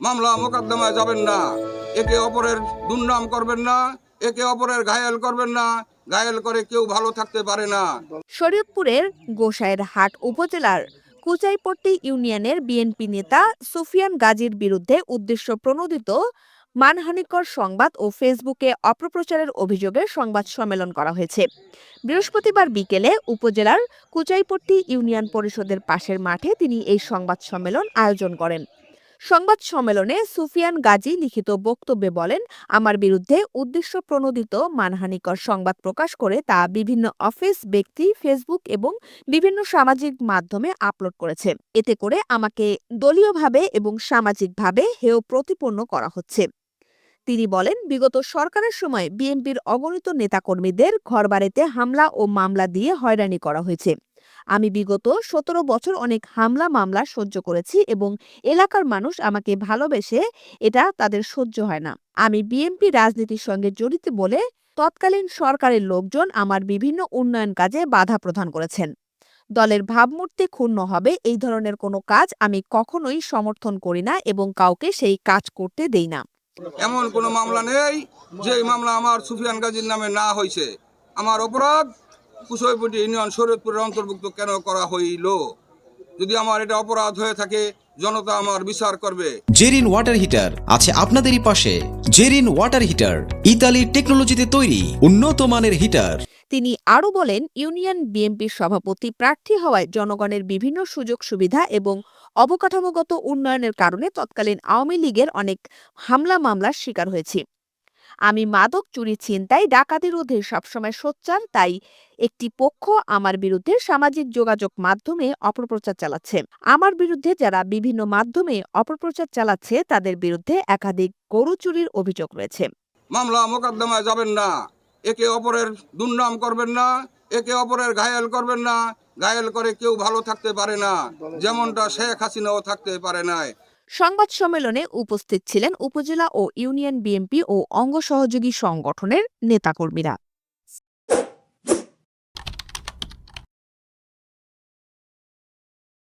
মামলা মোকদ্দমায় যাবেন না। একে অপরের দুর্নাম করবেন না, একে অপরের ঘায়েল করবেন না। ঘায়েল করে কেউ ভালো থাকতে পারে না। শরীয়তপুরের গোসাইর হাট উপজেলার কুচাইপট্টি ইউনিয়নের বিএনপি নেতা সুফিয়ান গাজীর বিরুদ্ধে উদ্দেশ্য প্রণোদিত মানহানিকর সংবাদ ও ফেসবুকে অপপ্রচারের অভিযোগে সংবাদ সম্মেলন করা হয়েছে। বৃহস্পতিবার বিকেলে উপজেলার কুচাইপট্টি ইউনিয়ন পরিষদের পাশের মাঠে তিনি এই সংবাদ সম্মেলন আয়োজন করেন। সংবাদ সম্মেলনে সুফিয়ান গাজী লিখিত বক্তব্যে বলেন, আমার বিরুদ্ধে উদ্দেশ্য প্রণোদিত মানহানিকর সংবাদ প্রকাশ করে তা বিভিন্ন অফিস ব্যক্তি, ফেসবুক এবং বিভিন্ন সামাজিক মাধ্যমে আপলোড করেছে। এতে করে আমাকে দলীয়ভাবে এবং সামাজিকভাবে হেয় প্রতিপন্ন করা হচ্ছে। তিনি বলেন, বিগত সরকারের সময় বিএনপির অগণিত নেতাকর্মীদের ঘরবাড়িতে হামলা ও মামলা দিয়ে হয়রানি করা হয়েছে। আমি বিগত সতেরো বছর অনেক হামলা, মামলা সহ্য করেছি এবং এলাকার মানুষ আমাকে ভালোবেসে এটা তাদের সহ্য হয় না। আমি বিএনপি রাজনীতির সঙ্গে জড়িত বলে তৎকালীন সরকারের লোকজন আমার বিভিন্ন উন্নয়ন কাজে বাধা প্রদান করেছেন। দলের ভাবমূর্তি ক্ষুণ্ণ হবে, এই ধরনের কোনো কাজ আমি কখনোই সমর্থন করি না এবং কাউকে সেই কাজ করতে দেই না। এমন কোনো মামলা নেই যে মামলা আমার সুফিয়ান গাজীর নামে না হয়েছে আমার অপরাধ কুশৈপটি ইউনিয়ন শরীয়তপুরের অন্তর্ভুক্ত কেন করা হইল? যদি আমার এটা অপরাধ হয়ে থাকে জনতা আমার বিচার করবে। জেরিন ওয়াটার হিটার আছে আপনাদেরই পাশে। জেরিন ওয়াটার হিটার ইতালির টেকনোলজিতে তৈরি উন্নত মানের হিটার। তিনি আরও বলেন ইউনিয়ন বিএনপির সভাপতি প্রার্থী হওয়ায় জনগণের বিভিন্ন সুযোগ সুবিধা এবং অবকাঠামোগত উন্নয়নের কারণে তৎকালীন আওয়ামী লীগের অনেক হামলা মামলার শিকার হয়েছি। আমি মাদক চুরি ছিনতাই ডাকাতি রোধে সবসময় সোচ্চার, তাই একটি পক্ষ আমার বিরুদ্ধে সামাজিক যোগাযোগ মাধ্যমে অপপ্রচার চালাচ্ছে। আমার বিরুদ্ধে যারা বিভিন্ন মাধ্যমে অপপ্রচার চালাচ্ছে, তাদের বিরুদ্ধে একাধিক গরু চুরির অভিযোগ রয়েছে। মামলা মোকদ্দমায় যাবেন না। একে অপরের দুর্নাম করবেন না, একে অপরের ঘায়েল করবেন না। ঘায়েল করে কেউ ভালো থাকতে পারে না। যেমনটা শেখ হাসিনাও থাকতে পারে নাই। সংবাদ সম্মেলনে উপস্থিত ছিলেন উপজেলা ও ইউনিয়ন বিএনপি ও অঙ্গ সহযোগী সংগঠনের নেতাকর্মীরা।